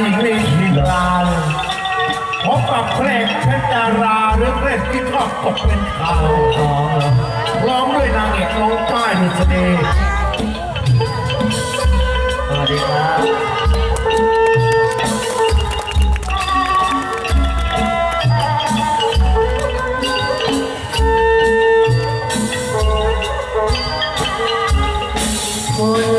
หญิงในทีลานพบกับเพลงเพชรดาราหรือเพลงที่ชอบตกเป็นข่าวร้องด้วยนางเอกน้องป้ายดุษฎีสวัสดีครับคน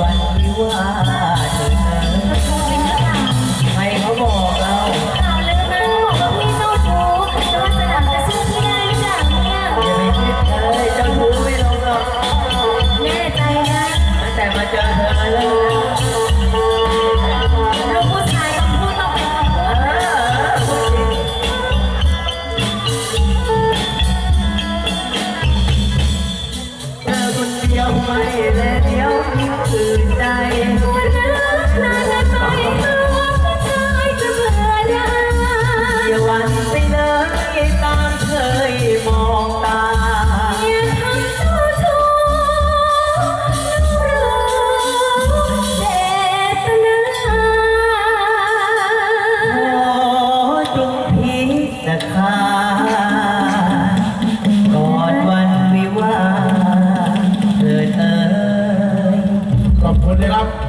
วันที่ว่าเธอให้เขาบอกเราอย่าไปคิดเลยเจ้าชู้ไม่ลงหรอกตั้งแต่มาเจอเธอแล้ว เออพูดจริเธอคนเดียวไม่ Brian. คนได้รับ